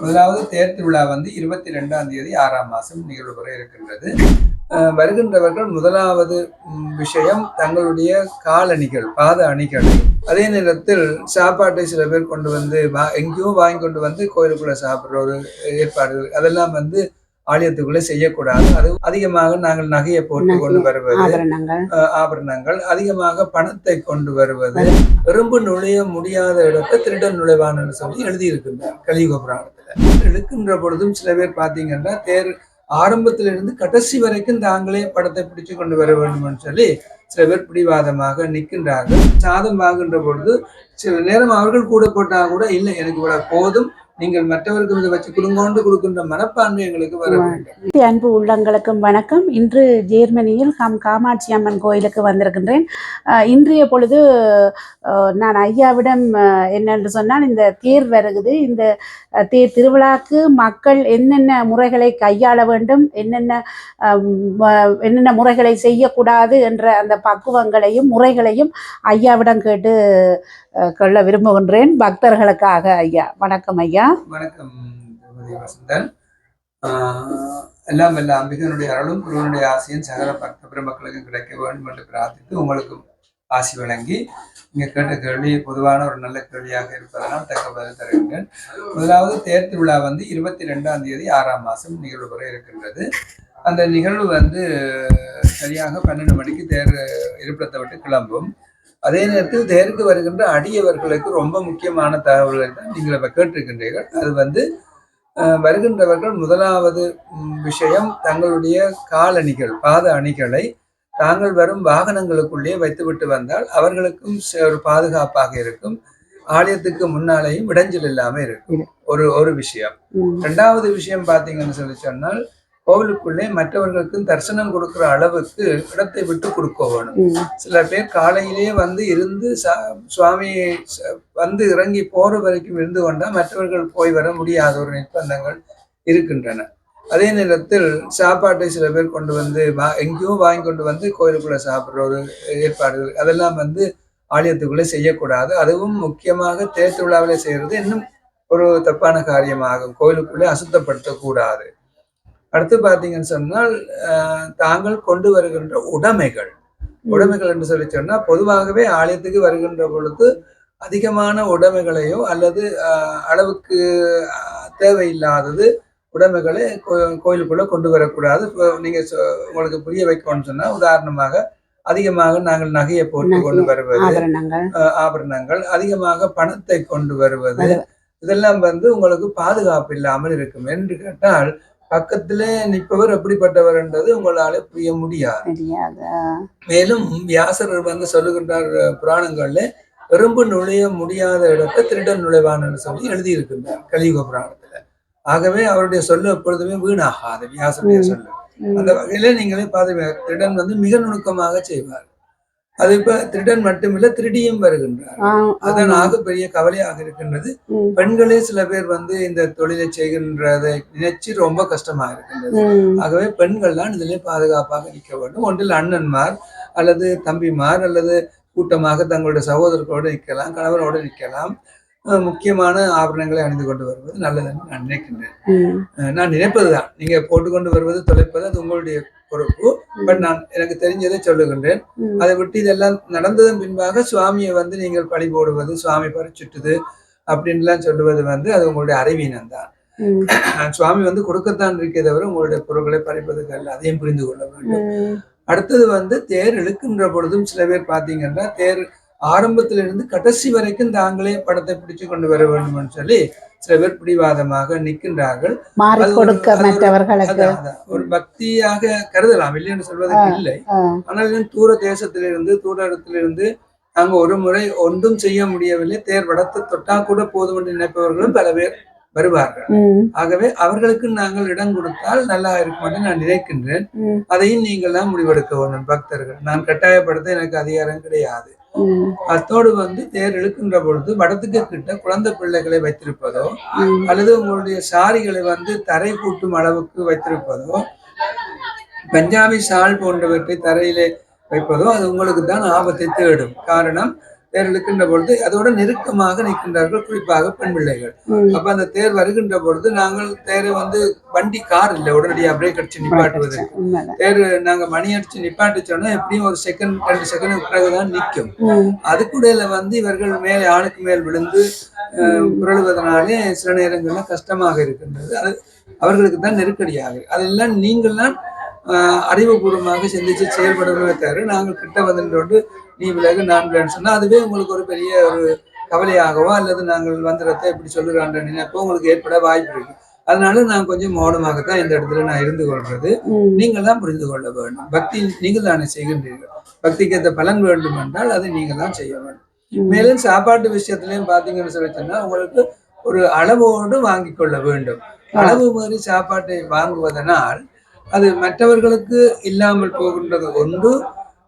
முதலாவது தேர் திருவிழா வந்து இருபத்தி ரெண்டாம் தேதி ஆறாம் மாதம் நிகழ்வுபெற இருக்கின்றது. வருகின்றவர்கள் முதலாவது விஷயம் தங்களுடைய கால் அணிகள் பாத அணிகள். அதே நேரத்தில் சாப்பாட்டை சில பேர் கொண்டு வந்து வா- எங்கேயும் வாங்கி கொண்டு வந்து கோயிலுக்குள்ள சாப்பிட்ற ஒரு ஏற்பாடுகள் அதெல்லாம் வந்து ஆலயத்துக்குள்ளே செய்யக்கூடாது. அது அதிகமாக நாங்கள் நகையை போட்டு கொண்டு வருவது ஆபரணங்கள். அதிகமாக பணத்தை கொண்டு வருவது எறும்பு நுழைய முடியாத இடத்தை திருடன் நுழைவான்னு சொல்லி எழுதியிருக்கின்றார் கலியுக புராணத்துல எடுக்கின்ற பொழுதும் சில பேர் பார்த்தீங்கன்னா தேர் ஆரம்பத்திலிருந்து கடைசி வரைக்கும் தாங்களே படத்தை பிடிச்சு கொண்டு வர வேண்டும்னு சொல்லி சில பேர் பிடிவாதமாக நிற்கின்றார்கள். சாதம் வாங்குகின்ற பொழுது சில நேரம் அவர்கள் கூட போட்டா கூட இல்லை எனக்கு போதும் நீங்கள் மற்றவருக்கு இதை வச்சு கொடுங்கோண்டு கொடுக்கின்ற மனப்பான்மை எங்களுக்கு வர வேண்டும். அன்பு உள்ளங்களுக்கும் வணக்கம். இன்று ஜெர்மனியில் ஹம் காமாட்சி அம்மன் கோயிலுக்கு வந்திருக்கின்றேன். இன்றைய பொழுது நான் ஐயாவிடம் என்னென்று சொன்னால் இந்த தேர் வருகுது. இந்த தேர் திருவிழாக்கு மக்கள் என்னென்ன முறைகளை கையாள வேண்டும் என்னென்ன என்னென்ன முறைகளை செய்யக்கூடாது என்ற அந்த பக்குவங்களையும் முறைகளையும் ஐயாவிடம் கேட்டு கொள்ள விரும்புகின்றேன். பக்தர்களுக்காக ஐயா. வணக்கம் ஐயா. வணக்கம் திருமதி எல்லாம் அம்பிகனுடைய அருளும் குருவனுடைய ஆசையும் சகல பக்த பெருமக்களுக்கும் கிடைக்க வேண்டும் என்று பிரார்த்தித்து உங்களுக்கும் ஆசி வழங்கி இங்கே கேட்ட கேள்வி பொதுவான ஒரு நல்ல கேள்வியாக இருப்பதனால் தக்க பதில் தருகின்றேன். முதலாவது தேர் திருவிழா வந்து இருபத்தி ரெண்டாம் தேதி ஆறாம் மாதம் நிகழ்வு வரை இருக்கின்றது. அந்த நிகழ்வு வந்து சரியாக பன்னெண்டு மணிக்கு தேர் இருப்பிடத்தை விட்டு கிளம்பும். அதே நேரத்தில் தேருக்கு வருகின்ற அடியவர்களுக்கு ரொம்ப முக்கியமான தகவல்களை தான் நீங்கள் இப்போ கேட்டிருக்கின்றீர்கள். அது வந்து வருகின்றவர்கள் முதலாவது விஷயம் தங்களுடைய கால் அணிகள் பாத அணிகளை தாங்கள் வரும் வாகனங்களுக்குள்ளே வைத்துவிட்டு வந்தால் அவர்களுக்கும் ஒரு பாதுகாப்பாக இருக்கும். ஆலயத்துக்கு முன்னாலேயும் இடைஞ்சல் இல்லாம இருக்கும். ஒரு ஒரு விஷயம். ரெண்டாவது விஷயம் பார்த்தீங்கன்னு சொல்லி சொன்னால் கோவிலுக்குள்ளே மற்றவர்களுக்கும் தரிசனம் கொடுக்கிற அளவுக்கு இடத்தை விட்டு கொடுக்க வேணும். சில பேர் காலையிலே வந்து இருந்து சா- சுவாமி வந்து இறங்கி போற வரைக்கும் இருந்து கொண்டா மற்றவர்கள் போய் வர முடியாத ஒரு நிர்பந்தங்கள் இருக்கின்றன. அதே நேரத்தில் சாப்பாட்டை சில பேர் கொண்டு வந்து வா எங்கேயோ வாங்கி கொண்டு வந்து கோயிலுக்குள்ள சாப்பிடுற ஒரு ஏற்பாடுகள் அதெல்லாம் வந்து ஆலயத்துக்குள்ளே செய்யக்கூடாது. அதுவும் முக்கியமாக தேர் திருவிழாவிலே செய்யறது இன்னும் ஒரு தப்பான காரியமாகும். கோயிலுக்குள்ளே அசுத்தப்படுத்தக்கூடாது. அடுத்து பார்த்தீங்கன்னு சொன்னால் தாங்கள் கொண்டு வருகின்ற உடைமைகள். உடைமைகள் என்று சொல்லி சொன்னா பொதுவாகவே ஆலயத்துக்கு வருகின்ற பொழுது அதிகமான உடைமைகளையோ அல்லது அளவுக்கு தேவையில்லாதது உடைமைகளை கோயிலுக்குள்ள கொண்டு வரக்கூடாது. இப்போ நீங்க சொ- உங்களுக்கு புரிய வைக்கணும்னு சொன்னா உதாரணமாக அதிகமாக நாங்கள் நகையை போட்டு கொண்டு வருவது ஆபரணங்கள். அதிகமாக பணத்தை கொண்டு வருவது இதெல்லாம் வந்து உங்களுக்கு பாதுகாப்பு இல்லாமல் இருக்கும். என்று கேட்டால் பக்கத்திலே நிற்பவர் எப்படிப்பட்டவர் என்றது உங்களால புரிய முடியாது. மேலும் வியாசர் வந்து சொல்லுகின்றார் புராணங்கள்ல எறும்பு நுழைய முடியாத இடத்தை திருடன் நுழைவான்னு சொல்லி எழுதியிருக்கின்றார் கலியுக புராணத்துல. ஆகவே அவருடைய சொல்லு எப்பொழுதுமே வீணாகாது வியாசருடைய. சொல்லு. அந்த வகையில நீங்களே பார்த்து திருடன் வந்து மிக நுணுக்கமாக செய்வார். அது இப்ப திருடன் மட்டுமில்ல திருடியும் வருகின்றார் ஆ, அதான் ஆமா. ஆக பெரிய கவலையாக இருக்கின்றது. பெண்களே சில பேர் வந்து இந்த தொழிலை செய்கின்றதை நினைச்சு ரொம்ப கஷ்டமா இருக்கின்றது. ஆகவே பெண்கள் தான் இதிலே பாதுகாப்பாக நிற்க வேண்டும். ஒன்றில் அண்ணன்மார் அல்லது தம்பிமார் அல்லது கூட்டமாக தங்களுடைய சகோதரர்களோடு நிற்கலாம் கணவரோடு நிற்கலாம். முக்கியமான ஆபரணங்களை அணிந்து கொண்டு வருவது நல்லதுன்னு நான் நினைக்கின்றேன். நான் நினைப்பதுதான். நீங்க போட்டுக்கொண்டு வருவது தொலைப்பது அது உங்களுடைய பொறுப்பு. பட் நான் எனக்கு தெரிஞ்சதை சொல்லுகின்றேன். அதை விட்டு இதெல்லாம் நடந்ததன் பின்பாக சுவாமியை வந்து நீங்கள் பழி போடுவது சுவாமி பறிச்சுட்டுது அப்படின்லாம் சொல்லுவது வந்து அது உங்களுடைய அறிவீனம் தான் சுவாமி வந்து கொடுக்கத்தான் இருக்கே தவிர உங்களுடைய பொருட்களை பறிப்பதுக்கு அல்ல. அதையும் புரிந்து கொள்ள வேண்டும். அடுத்தது வந்து தேர் இழுக்கின்ற பொழுதும் சில பேர் பார்த்தீங்கன்னா தேர் ஆரம்பத்திலிருந்து கடைசி வரைக்கும் தாங்களே படத்தை பிடிச்சு கொண்டு வர வேண்டும்னு சொல்லி சில பேர் பிடிவாதமாக நிற்கின்றார்கள். ஒரு- பக்தியாக கருதலாம் இல்லைன்னு சொல்வதற்கு இல்லை. ஆனால் தூர தேசத்திலிருந்து தூர இடத்திலிருந்து அங்க ஒரு முறை ஒன்றும் செய்ய முடியவில்லை. தேர் வடத்தை தொட்டா கூட போதும் என்று நினைப்பவர்களும் பல பேர் வருவார்கள். ஆகவே அவர்களுக்கு நாங்கள் இடம் கொடுத்தால் நல்லா இருக்கும் என்று நான் நினைக்கின்றேன். அதையும் நீங்கள் தான் முடிவெடுக்க வேண்டும் பக்தர்கள். நான் கட்டாயப்படுத்த எனக்கு அதிகாரம் கிடையாது. அத்தோடு வந்து தேர் இழுக்கின்ற பொழுது வடத்துக்கு கிட்ட குழந்தை பிள்ளைகளை வைத்திருப்பதோ அல்லது உங்களுடைய சாரிகளை வந்து தரை கூட்டும் அளவுக்கு வைத்திருப்பதோ பஞ்சாபி ஷால் போன்றவற்றை தரையிலே வைப்பதோ அது உங்களுக்கு தான் ஆபத்தை தேடும். காரணம் தேர் இழுக்கின்ற பொழுது அதோட நெருக்கமாக நிற்கின்றார்கள் குறிப்பாக பெண் பிள்ளைகள். அப்ப அந்த தேர் வருகின்ற பொழுது நாங்கள் தேரை வந்து வண்டி கார் இல்லை உடனடியாக பிரேக் அடிச்சு நிப்பாட்டுவது தேர் நாங்க மணி அடிச்சு நிப்பாட்டிச்சோன்னா எப்படியும் ஒரு செகண்ட் ரெண்டு செகண்ட் பிறகுதான் நிற்கும். அதுக்குடையில வந்து இவர்கள் மேலே ஆணுக்கு மேல் விழுந்து புரளுவதனாலே சில நேரங்கள்ல கஷ்டமாக இருக்கின்றது. அது அவர்களுக்கு தான் நெருக்கடியாக. அதெல்லாம் நீங்கள்லாம் அறிவுபூர்வமாக சிந்திச்சு செயல்படவே தவிர நாங்கள் கிட்ட வந்துட்டு நீ விலகு நான் விலகுன்னு சொன்னா அதுவே உங்களுக்கு ஒரு பெரிய ஒரு கவலையாகவோ அல்லது நாங்கள் வந்துடத்தை இப்படி சொல்லுறான்ற நினைப்போ உங்களுக்கு ஏற்பட வாய்ப்பு இருக்கு. அதனால நான் கொஞ்சம் மௌனமாகத்தான் இந்த இடத்துல நான் இருந்து கொள்றது. நீங்கள் தான் புரிந்து கொள்ள வேண்டும். பக்தி நீங்கள் தானே செய்கின்றீர்கள். பக்திக்கு ஏற்ற பலன் வேண்டும் என்றால் அதை நீங்கள் தான் செய்ய வேண்டும். மேலும் சாப்பாட்டு விஷயத்திலையும் பார்த்தீங்கன்னு சொல்லி சொன்னா உங்களுக்கு ஒரு அளவோடு வாங்கி கொள்ள வேண்டும். அளவு மீறி சாப்பாட்டை வாங்குவதனால் அது மற்றவர்களுக்கு இல்லாமல் போகின்றது ஒன்று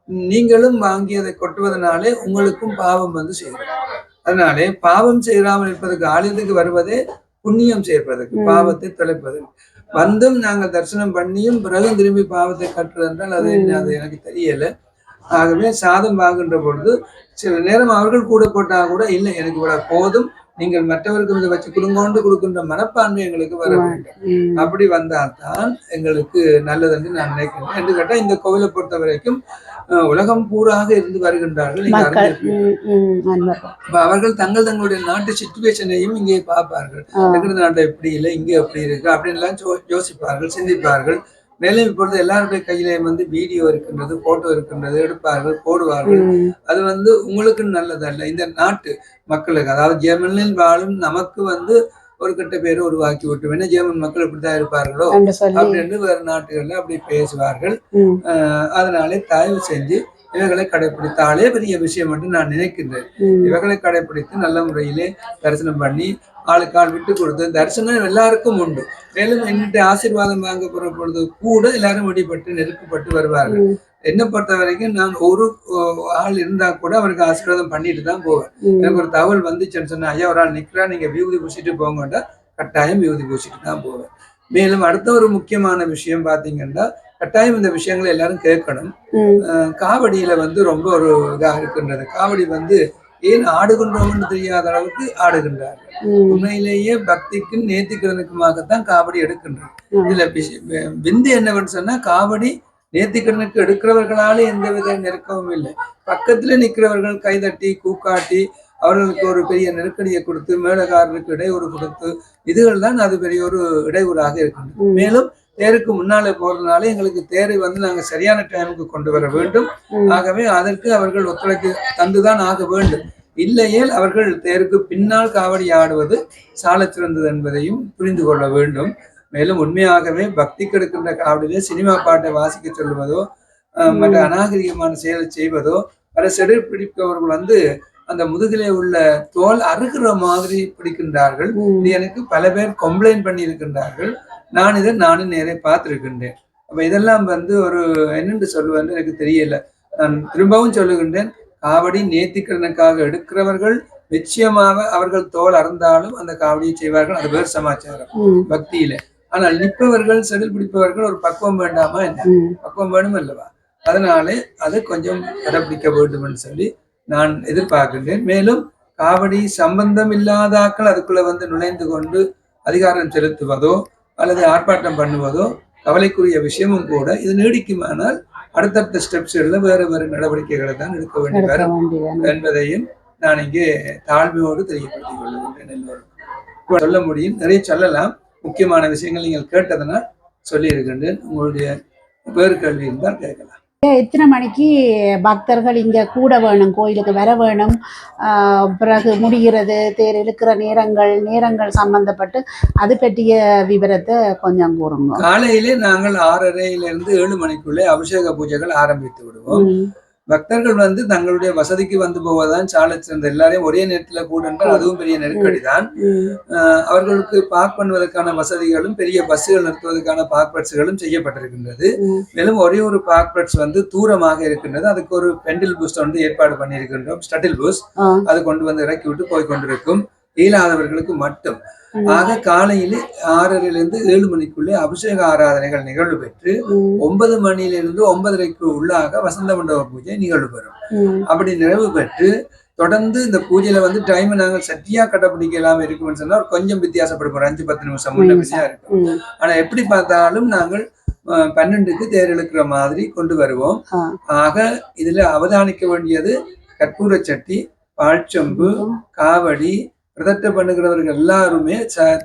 நீங்களும் வாங்கியதை கொட்டுவதனாலே உங்களுக்கும் பாவம் வந்து சேரும். அதனாலே பாவம் செய்யாமல் இருப்பதற்கு ஆலயத்துக்கு வருவதே? புண்ணியம் சேர்ப்பதற்கு ம். பாவத்தை தொலைப்பதற்கு. வந்தும் நாங்கள் தரிசனம் பண்ணியும் பிறகு திரும்பி பாவத்தை கட்டுறது என்றால் அது என்ன? அது எனக்கு தெரியல. ஆகவே சாதம் வாங்குகின்ற பொழுது சில நேரம் அவர்கள் கூட போட்டா கூட இல்லை எனக்கு இவ்வளவு போதும் நீங்கள் மற்றவருக்கு இதை வச்சு கொடுங்கோண்டு கொடுக்கின்ற மனப்பான்மை எங்களுக்கு வர வேண்டும். அப்படி வந்தால்தான் எங்களுக்கு நல்லது என்று நான் நினைக்கிறேன். என்று கேட்டால் இந்த கோவிலை பொறுத்த வரைக்கும் உலகம் பூராக இருந்து வருகின்றார்கள். அவர்கள் தங்கள் தங்களுடைய நாட்டு சுச்சுவேஷனையும் இங்கே பார்ப்பார்கள். எங்கள் நாட்டை எப்படி இல்லை இங்கே எப்படி இருக்கு அப்படின்லாம் யோ- யோசிப்பார்கள் சிந்திப்பார்கள். மேலும் இப்பொழுது எல்லாருடைய கையிலேயும் வந்து வீடியோ இருக்கின்றது போட்டோ இருக்கின்றது எடுப்பார்கள் போடுவார்கள். அது வந்து உங்களுக்கு நல்லதல்ல. இந்த நாட்டு மக்களுக்கு அதாவது ஜெர்மனில் வாழும் நமக்கு வந்து ஒரு கெட்ட பேரை உருவாக்கி விட்டு வேணா ஜெர்மன் மக்கள் இப்படித்தான் இருப்பார்களோ அப்படின்னு வேறு நாட்டுகள்ல அப்படி பேசுவார்கள். அதனாலே தயவு செஞ்சு இவைகளை கடைபிடித்தாலே பெரிய விஷயம் என்று நான் நினைக்கின்றேன். இவைகளை கடைபிடித்து நல்ல முறையிலே தரிசனம் பண்ணி ஆளுக்கால் விட்டு கொடுத்து தரிசனம் எல்லாருக்கும் உண்டு. மேலும் என்னிட்ட ஆசீர்வாதம் வாங்க போற பொழுது கூட எல்லாரும் வெடிப்பட்டு நெருக்கப்பட்டு வருவார்கள். என்னை பொறுத்த வரைக்கும் நான் ஒரு ஆள் இருந்தா கூட அவருக்கு ஆசீர்வாதம் பண்ணிட்டு தான் போவேன். எனக்கு ஒரு தகவல் வந்துச்சுன்னு சொன்னா ஐயா ஒரு ஆள் நிக்கிறா நீங்க விபூதி பூசிட்டு போங்கண்டா. கட்டாயம் விபூதி பூசிட்டு தான் போவேன். மேலும் அடுத்த ஒரு முக்கியமான விஷயம் பாத்தீங்கன்னா கட்டாயம் இந்த விஷயங்களை எல்லாரும் கேட்கணும். காவடியில வந்து ரொம்ப ஒரு இதாக இருக்கின்றது. காவடி வந்து ஏன் ஆடுகின்றோம்னு தெரியாத அளவுக்கு ஆடுகின்றார்கள். ம், உண்மையிலேயே பக்திக்கும் நேர்த்திக்கடனுக்குமாகத்தான் காவடி எடுக்கின்றது ம். இதுல விந்து என்னவென்னு சொன்னா காவடி நேர்த்திக்கடனுக்கு எடுக்கிறவர்களால எந்தவித நெருக்கமும் இல்லை. பக்கத்துல நிக்கிறவர்கள் கைதட்டி கூக்காட்டி அவர்களுக்கு ஒரு பெரிய நெருக்கடியை கொடுத்து மேலகாரருக்கு இடையூறு கொடுத்து இதுகள் தான் அது பெரிய ஒரு இடையூறாக இருக்கின்றது. மேலும் தேருக்கு முன்னாலே போறதுனால எங்களுக்கு தேரை வந்து நாங்க சரியான டைமுக்கு கொண்டு வர வேண்டும். ஆகவே அதற்கு அவர்கள் ஒத்துழைப்பு தந்துதான் ஆக வேண்டும். இல்லையேல் அவர்கள் தேருக்கு பின்னால் காவடி ஆடுவது சாலச் சிறந்தது என்பதையும் புரிந்து கொள்ள வேண்டும். மேலும் உண்மையாகவே பக்தி கெடுக்கின்ற காவடியிலே சினிமா பாட்டை வாசிக்க சொல்லுவதோ மற்ற அநாகரிகமான செயலை செய்வதோ பல செடு பிடிப்பவர்கள் வந்து அந்த முதுகிலே உள்ள தோல் அறுகிற மாதிரி பிடிக்கின்றார்கள். இது எனக்கு பல பேர் கம்ப்ளைண்ட் பண்ணி இருக்கின்றார்கள் நான் இதை நானும் நேரே பார்த்திருக்கின்றேன். அப்ப இதெல்லாம் வந்து ஒரு என்னென்று சொல்லுவேன்னு எனக்கு தெரியல. நான் திரும்பவும் சொல்லுகின்றேன் காவடி நேர்த்திக்கடனுக்காக எடுக்கிறவர்கள் நிச்சயமாக அவர்கள் தோல் அறந்தாலும் அந்த காவடியை செய்வார்கள். அது வேறு சமாச்சாரம். பக்தியில. ஆனால் நிற்பவர்கள் செடில் பிடிப்பவர்கள் ஒரு பக்குவம் வேண்டாமா என்ன. பக்குவம் வேணும் அல்லவா அதனாலே அதை கொஞ்சம் கடைபிடிக்க வேண்டும் என்று சொல்லி நான் எதிர்பார்க்கின்றேன். மேலும் காவடி சம்பந்தம் இல்லாதாக்கள் அதுக்குள்ள வந்து நுழைந்து கொண்டு அதிகாரம் செலுத்துவதோ அல்லது ஆர்ப்பாட்டம் பண்ணுவதோ கவலைக்குரிய விஷயமும் கூட இது நீடிக்குமானால் அடுத்தடுத்த ஸ்டெப்ஸ்களில் வேறு வேறு நடவடிக்கைகளை தான் எடுக்க வேண்டி வரும் என்பதையும் நான் இங்கே தாழ்மையோடு தெரியப்படுத்திக் கொள்கின்றேன் எல்லோருக்கும் சொல்ல முடியும் நிறைய சொல்லலாம். முக்கியமான விஷயங்கள் நீங்கள் கேட்டதனால் சொல்லி இருக்கின்றேன் உங்களுடைய வேறு கேள்வி இருந்தால் கேட்கலாம். எத்தனை மணிக்கு பக்தர்கள் இங்க கூட வேணும் கோயிலுக்கு வர வேணும்? பிறகு முடிகிறது தேர் இழுக்கிற நேரங்கள் நேரங்கள் சம்பந்தப்பட்டு அது பற்றிய விவரத்தை கொஞ்சம் கூறுங்க. காலையிலே நாங்கள் ஆறரையிலிருந்து ஏழு மணிக்குள்ளே அபிஷேக பூஜைகள் ஆரம்பித்து விடுவோம். பக்தர்கள் வந்து தங்களுடைய வசதிக்கு வந்து போவதுதான் சாலை சிறந்த எல்லாரையும் ஒரே நேரத்துல கூட என்றால் அதுவும் பெரிய நெருக்கடி தான் அவர்களுக்கு பார்க் பண்ணுவதற்கான வசதிகளும் பெரிய பஸ்ஸுகள் நிறுத்துவதற்கான பார்க்பட்ஸ்களும் செய்யப்பட்டிருக்கின்றது. மேலும் ஒரே ஒரு பார்க்பட்ஸ் வந்து தூரமாக இருக்கின்றது. அதுக்கு ஒரு பெண்டில் பூஸ்ட் வந்து ஏற்பாடு பண்ணியிருக்கின்றோம். ஸ்டட்டில் பூஸ் ஆ, அது கொண்டு வந்து இறக்கி விட்டு போய் கொண்டிருக்கும். இயலாதவர்களுக்கு மட்டும். ஆக காலையிலே ஆறரையிலிருந்து ஏழு மணிக்குள்ளே அபிஷேக ஆராதனைகள் நிகழ்வு பெற்று ஒன்பது மணியிலிருந்து ஒன்பதரைக்கு உள்ளாக வசந்த மண்டப பூஜை நிகழ்வு பெறும். அப்படி நிறைவு பெற்று தொடர்ந்து இந்த பூஜையில வந்து டைம் நாங்கள் சட்டியா கடைப்பிடிக்கலாம் இருக்கும்னு சொன்னா கொஞ்சம் வித்தியாசப்படும் ஒரு அஞ்சு பத்து நிமிஷம் முன்ன இருக்கும். ஆனா எப்படி பார்த்தாலும் நாங்கள் பன்னெண்டுக்கு தேர் இழுக்கிற மாதிரி கொண்டு வருவோம். ஆக இதுல அவதானிக்க வேண்டியது கற்பூர சட்டி பாழ்ச்சொம்பு காவடி பிரதட்ட பண்ணுகிறவர்கள் எல்லாருமே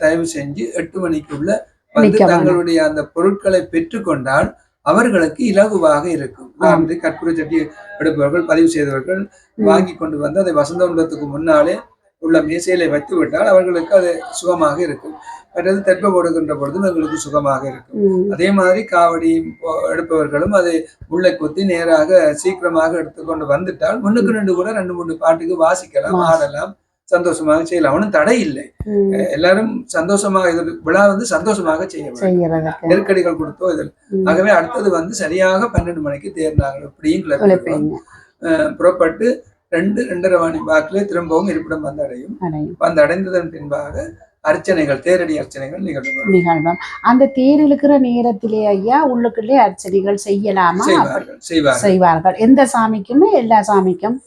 தயவு செஞ்சு எட்டு மணிக்குள்ள வந்து. தங்களுடைய அந்த பொருட்களை பெற்றுக்கொண்டால் அவர்களுக்கு இலகுவாக இருக்கும் உதாரணத்துக்கு கற்பூர சட்டி எடுப்பவர்கள் பதிவு செய்தவர்கள். வாங்கி கொண்டு வந்து அதை வசந்த உண்டத்துக்கு முன்னாலே உள்ள மேசையில வைத்து விட்டால் அவர்களுக்கு அது சுகமாக இருக்கும் மற்றது தெற்ப போடுகின்ற பொழுதும் அவர்களுக்கு சுகமாக இருக்கும். அதே மாதிரி காவடி எடுப்பவர்களும் அதை உள்ள குத்தி நேராக சீக்கிரமாக எடுத்துக்கொண்டு வந்துட்டால் முன்னுக்கு ரெண்டு கூட ரெண்டு மூணு பாட்டுக்கு வாசிக்கலாம் வாசி. ஆடலாம் சந்தோஷமாக செய்யலாம். அவனும் தடை இல்லை. எல்லாரும் சந்தோஷமாக இது விழா வந்து சந்தோஷமாக செய்ய நெருக்கடிகள் கொடுத்தோ இதில். ஆகவே அடுத்தது வந்து சரியாக பன்னெண்டு மணிக்கு தேர்ந்தாங்க இப்படியும் புறப்பட்டு ரெண்டு ரெண்டரை மணி வாக்கிலே திரும்பவும் இருப்பிடம் வந்து அடையும். அடையும் வந்து அடைந்ததன் பின்பாக அர்ச்சனைகள் தேரடி அர்ச்சனைகள் நிகழ்வு நிகழ்வம் அந்த தேர் இழுக்கிற நேரத்திலே ஐயா உள்ளுக்குள்ளே அர்ச்சனைகள் செய்யலாமா? செய்வார்கள் செய்வார்கள். எந்த சாமிக்குமே எல்லா சாமிக்கும்.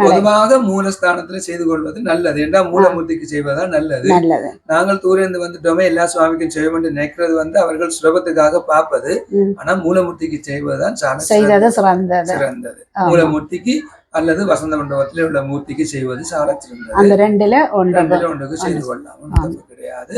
பொதுவாக மூலஸ்தானத்துல செய்து கொள்வது நல்லது. என்றால் மூலமூர்த்திக்கு செய்வதுதான் நல்லது? நல்லது. நாங்கள் தூரந்து வந்துட்டோமே எல்லா சுவாமிக்கும் செய்ய வேண்டும் நினைக்கிறது வந்து அவர்கள் சுலபத்துக்காக பார்ப்பது. ஆனா மூலமூர்த்திக்கு செய்வதுதான் செய்தது சிறந்தது. சிறந்தது. மூலமூர்த்திக்கு அல்லது வசந்த மண்டபத்திலே உள்ள மூர்த்திக்கு செய்வது சால சிறந்தது அந்த ரெண்டுல ஒன்று ரெண்டுல ஒன்றுக்கு செய்து கொள்ளலாம். தப்பு கிடையாது.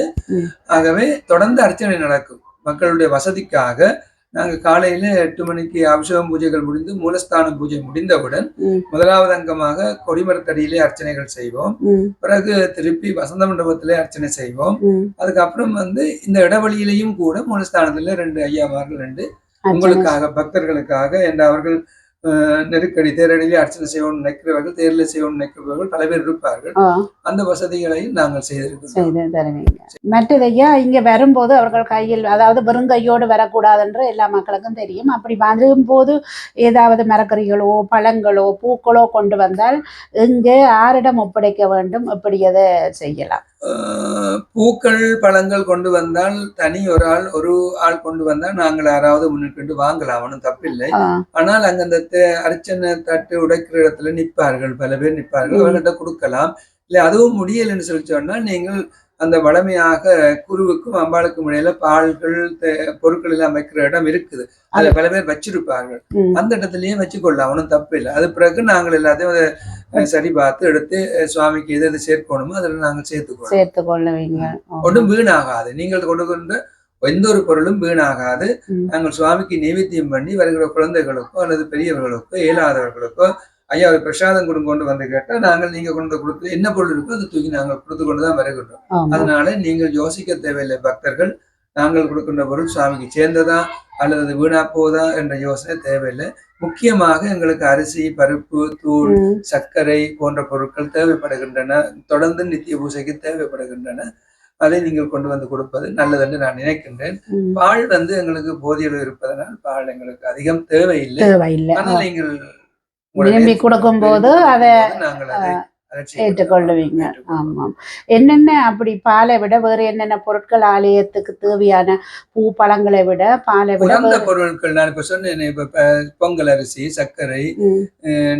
ஆகவே தொடர்ந்து அர்ச்சனை நடக்கும். மக்களுடைய வசதிக்காக நாங்க காலையில எட்டு மணிக்கு அபிஷேகம் பூஜைகள் முடிந்து மூலஸ்தானம் பூஜை முடிந்தவுடன். முதலாவது அங்கமாக கொடிமரத்தடியிலே அர்ச்சனைகள் செய்வோம். பிறகு திருப்பி வசந்த மண்டபத்திலே அர்ச்சனை செய்வோம். அதுக்கப்புறம் வந்து இந்த இடைவெளியிலையும் கூட மூலஸ்தானத்துல ரெண்டு ஐயாமார்கள் ரெண்டு உங்களுக்காக பக்தர்களுக்காக என்ற அவர்கள் நெருக்கடி தேரடியிலே அர்ச்சனை செய்யணும்னு நினைக்கிறவர்கள் தேர்ல செய்யணும்னு நினைக்கிறவர்கள் பல பேர் இருப்பார்கள் அந்த வசதிகளையும் நாங்கள் செய்திருக்கிறோம். செய்து தருவீங்க. மற்றது ஐயா இங்க வரும்போது அவர்கள் கையில் அதாவது வெறும் கையோடு வரக்கூடாதுன்ற எல்லா மக்களுக்கும் தெரியும். அப்படி வரும்போது ஏதாவது மரக்கறிகளோ பழங்களோ பூக்களோ கொண்டு வந்தால் எங்கே ஆரிடம் ஒப்படைக்க வேண்டும்? எப்படி அதை செய்யலாம். பூக்கள் பழங்கள் கொண்டு வந்தால் தனி ஒரு ஆள் ஒரு ஆள் கொண்டு வந்தால் நாங்கள் யாராவது முன்னிட்டு வாங்கலாம் ஒன்றும் தப்பில்லை. ஆனால் அங்க அந்த அர்ச்சனை தட்டு உடைக்கிற இடத்துல நிற்பார்கள் பல பேர் நிற்பார்கள். அவர்கிட்ட கொடுக்கலாம். இல்லை அதுவும் முடியலைன்னு சொல்லி சொன்னால் நீங்கள் அந்த வளமையாக குருவுக்கும் அம்பாளுக்கும் இடையில பால்கள் பொருட்கள் எல்லாம் வைக்கிற இடம் இருக்குது. அதுல பல பேர் வச்சிருப்பார்கள். அந்த இடத்துலயே வச்சுக்கொள்ளலாம் ஒன்றும் தப்பு இல்லை. அது பிறகு நாங்கள் எல்லாத்தையும் சரி பார்த்து எடுத்து சுவாமிக்கு எது எது சேர்க்கணுமோ அதில் நாங்கள் சேர்த்துக்கொள்ளலாம் சேர்த்து கொள்ளுவீங்க. ஆ. ஒன்றும் வீணாகாது. நீங்கள் கொடுக்கின்ற எந்த ஒரு பொருளும் வீணாகாது. நாங்கள் சுவாமிக்கு நைவேத்தியம் பண்ணி வருகிற குழந்தைகளுக்கோ அல்லது பெரியவர்களுக்கோ இயலாதவர்களுக்கோ ஐயா ஒரு பிரசாதம் கொண்டு கொண்டு வந்து கேட்டால் நாங்கள் நீங்க கொண்டு கொடுத்து என்ன பொருள் இருக்கோ அதை தூக்கி நாங்கள் கொடுத்து கொண்டு தான் வருகின்றோம். அதனால நீங்கள் யோசிக்க தேவையில்லை பக்தர்கள். நாங்கள் கொடுக்கின்ற பொருள் சுவாமிக்கு சேர்ந்ததா அல்லது அது வீணா போதா என்ற யோசனை தேவையில்லை. முக்கியமாக எங்களுக்கு அரிசி பருப்பு தூள் சர்க்கரை போன்ற பொருட்கள் தேவைப்படுகின்றன. தொடர்ந்து நித்திய பூசைக்கு தேவைப்படுகின்றன. அதை நீங்கள் கொண்டு வந்து கொடுப்பது நல்லதென்று நான் நினைக்கின்றேன். பால் வந்து எங்களுக்கு போதியளவு இருப்பதனால் பால் எங்களுக்கு அதிகம் தேவையில்லை. ஆனால் நீங்கள் விரும்பி கொடுக்கும்போது விரும்பி அதை ஏற்றுக்கொள்ளுவீங்க. ஆமாம். என்னென்ன அப்படி பாலை விட வேறு என்னென்ன பொருட்கள் ஆலயத்துக்கு தேவையான பூ பழங்களை விட பாலை விட பொருட்கள் நான் இப்ப சொன்னேன் இப்ப பொங்கல் அரிசி சர்க்கரை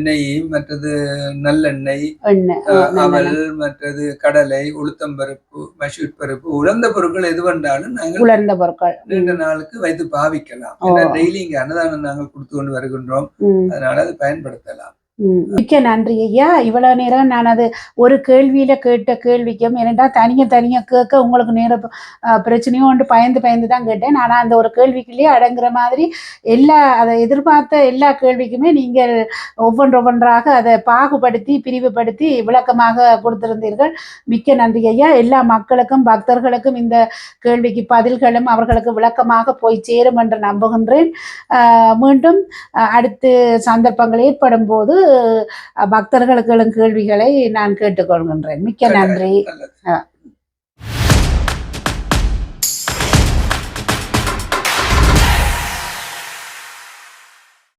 நெய் மற்றது நல்லெண்ணெய் அவல் நல்லெண்ணெய். மற்றது கடலை உளுத்தம்பருப்பு மசூட் பருப்பு உலர்ந்த பொருட்கள் எது வந்தாலும் நாங்கள் உலர்ந்த பொருட்கள். நீண்ட நாளுக்கு வைத்து பாவிக்கலாம். டெய்லி இங்க அன்னதானம் நாங்கள் கொடுத்து கொண்டு வருகின்றோம். அதனால அதை பயன்படுத்தலாம். மிக்க நன்றி ஐயா. இவ்வளவு நேரம் நான் அது ஒரு கேள்வியில கேட்ட கேள்விக்கும் ஏனென்றா தனியா தனியா கேட்க உங்களுக்கு நேர பிரச்சனையும் ஒன்று பயந்து பயந்து தான் கேட்டேன். ஆனா அந்த ஒரு கேள்விக்குள்ளேயே அடங்குற மாதிரி எல்லா அதை எதிர்பார்த்த எல்லா கேள்விக்குமே நீங்கள் ஒவ்வொன்று ஒவ்வொன்றாக அதை பாகுபடுத்தி பிரிவுபடுத்தி விளக்கமாக கொடுத்திருந்தீர்கள். மிக்க நன்றி ஐயா. எல்லா மக்களுக்கும் பக்தர்களுக்கும் இந்த கேள்விக்கு பதில்களும் அவர்களுக்கு விளக்கமாக போய் சேரும் என்று நம்புகின்றேன். மீண்டும் அடுத்து சந்தர்ப்பங்கள் ஏற்படும் போது பக்தர்களுக்கு கேள்விகளை நான் கேட்டுக்கொள்கின்றேன். மிக்க நன்றி.